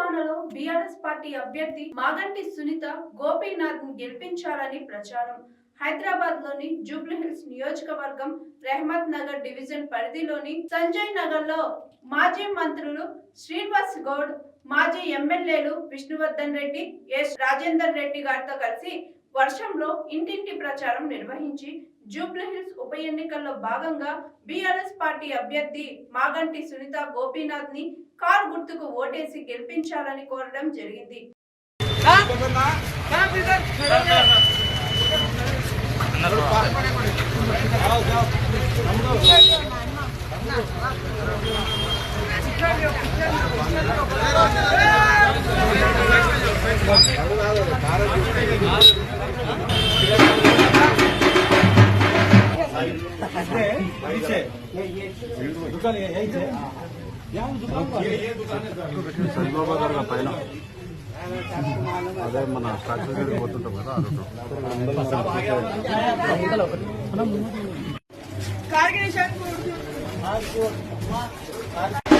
తెలంగాణలో BRS party అభ్యర్థి మాగంటి సునీత గోపీనాథ్ను గెలిపించాలని ప్రచారం. హైదరాబాద్లోని జూబ్లీహిల్స్ నియోజకవర్గం రెహమత్ నగర్ డివిజన్ పరిధిలోని సంజయ్ నగర్లో మాజీ మంత్రులు శ్రీనివాస్ గౌడ్ మాజీ ఎమ్మెల్యేలు విష్ణువర్ధన్ రెడ్డి ఎస్ రాజేందర్ రెడ్డి గారితో కలిసి వర్షంలో ఇంటింటి ప్రచారం నిర్వహించి జూబ్లీహిల్స్ ఉప ఎన్నికల్లో భాగంగా బీఆర్ఎస్ పార్టీ అభ్యర్థి మాగంటి సునీత గోపీనాథ్ని కారు గుర్తుకు ఓటేసి గెలిపించాలని కోరడం జరిగింది. సరిబాబా గారు పైన అదే మన ట్రాక్టర్ గారికి పోతుంటాం కదా. ఆ